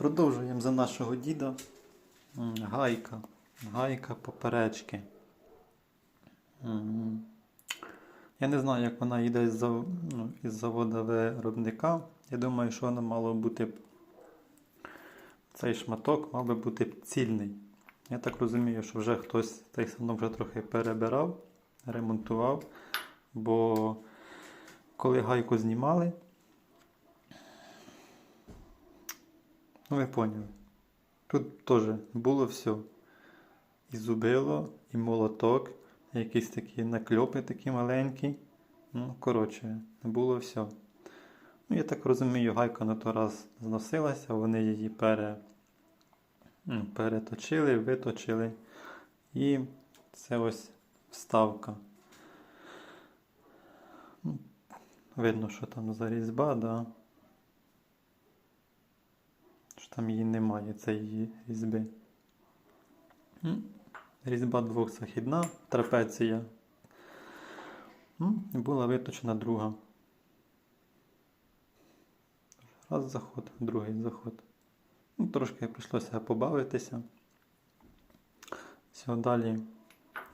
Продовжуємо за нашого діда. Гайка. Гайка поперечки. Я не знаю, як вона йде із, зав... ну, із заводу виробника. Я думаю, що вона мала бути. Цей шматок мав би бути цільний. Я так розумію, що вже хтось цей станок вже трохи перебирав, ремонтував. Бо коли гайку знімали, ну ви поняли. Тут теж було все. І зубило, і молоток, і якісь такі накльопи такі маленькі. Ну, коротше, було все. Ну, я так розумію, гайка на той раз зносилася, вони її пере, переточили, виточили. І це ось вставка. Ну, Видно, що там за різьба, да. Там її немає, цієї різьби. М, Різьба двохзахідна, трапеція. І Була виточена друга. Раз заход, другий заход. Ну, трошки прийшлося побавитися. Все, далі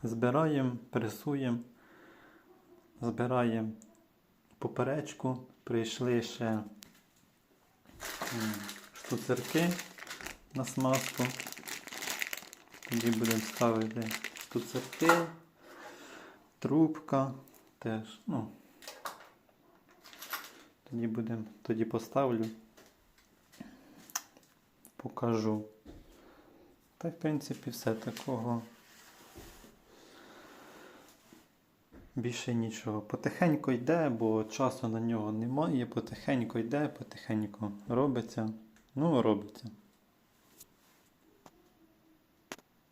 збираємо, пресуємо, збираємо поперечку. Прийшли ще штуцерки на смазку. Тоді будемо ставити штуцерки, трубка теж. Ну, тоді будемо, тоді поставлю, покажу. Та, в принципі, все такого. Більше нічого. Потихеньку йде, бо часу на нього немає. Потихеньку йде, потихеньку робиться. Ну, робиться.